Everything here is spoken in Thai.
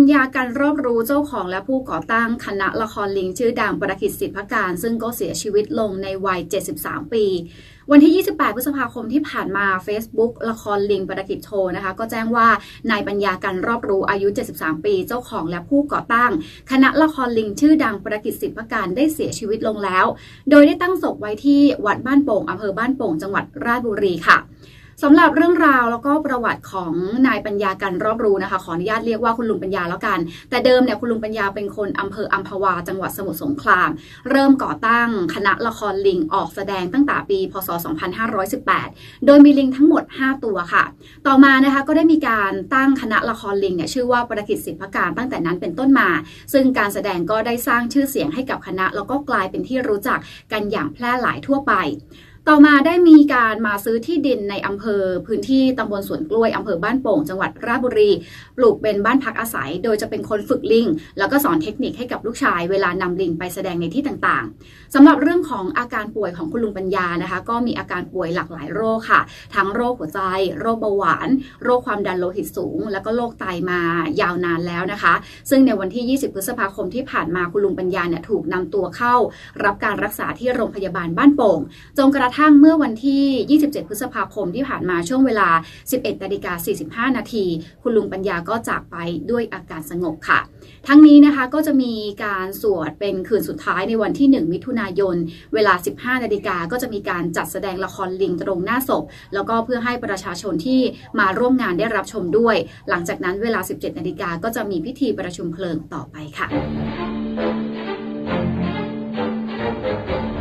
ญญาการรอบรู้เจ้าของและผู้ก่อตั้งคณะละครลิงชื่อดังประกิตสิทธิพการ ซึ่งก็เสียชีวิตลงในวัย 73 ปี วันที่ 28 พฤษภาคมที่ผ่านมา Facebook ละครลิงประกิตโชว์นะคะ ก็แจ้งว่านายปัญญาการรอบรู้อายุ 73 ปี เจ้าของและผู้ก่อตั้ง คณะละครลิงชื่อดังประกิตสิทธิพการได้เสียชีวิตลงแล้ว โดยได้ตั้งศพไว้ที่วัดบ้านโป่งอำเภอบ้านโป่งจังหวัดราชบุรีค่ะ สำหรับเรื่องราวแล้วก็ประวัติของนายปัญญาการรอบรู้นะคะ ขออนุญาตเรียกว่าคุณลุงปัญญาแล้วกัน แต่เดิมเนี่ยคุณลุงปัญญาเป็นคนอำเภออัมพวา จังหวัดสมุทรสงคราม เริ่มก่อตั้งคณะละครลิงออกแสดงตั้งแต่ปี พศ 2518 โดยมีลิงทั้งหมด 5 ตัวค่ะ ต่อมานะคะก็ได้มีการตั้งคณะละครลิงเนี่ยชื่อว่าประกิจสิทธการตั้งแต่นั้นเป็นต้นมา ซึ่งการแสดงก็ได้สร้างชื่อเสียงให้กับคณะ แล้วก็กลายเป็นที่รู้จักกันอย่างแพร่หลายทั่วไป ต่อมาได้มีการมาซื้อที่ดินในอำเภอพื้นที่ตำบลสวนกล้วยอำเภอบ้านโป่งจังหวัดราชบุรี ปลูกเป็นบ้านพักอาศัย โดยจะเป็นคนฝึกลิง แล้วก็สอนเทคนิคให้กับลูกชาย เวลานำลิงไปแสดงในที่ต่างๆสำหรับเรื่องของอาการป่วยของคุณลุงปัญญานะคะ ก็มีอาการป่วยหลากหลายโรคค่ะ ทั้งโรคหัวใจ โรคเบาหวาน โรคความดันโลหิตสูง แล้วก็โรคไตมายาวนานแล้วนะคะ ซึ่งในวันที่ 20 พฤษภาคมที่ผ่านมาคุณลุงปัญญาเนี่ยถูกนำตัวเข้า รับการรักษาที่โรงพยาบาลบ้านโป่งจนกระทั่งเมื่อวันที่ 27 พฤษภาคมที่ผ่านมาช่วงเวลา 11นาฬิกา45 นาที คุณลุงปัญญาก็จากไปด้วยอาการสงบค่ะ ทั้งนี้นะคะก็จะมีการสวดเป็นคืนสุดท้ายในวันที่ 1 มิถุนายน เวลา 15 นาฬิกาก็จะมีการจัดแสดงละครลิงตรงหน้าศพ แล้วก็เพื่อให้ประชาชนที่มาร่วมงานได้รับชมด้วย หลังจากนั้นเวลา 17 นาฬิกาก็จะมีพิธีประชุมเพลิงต่อไปค่ะ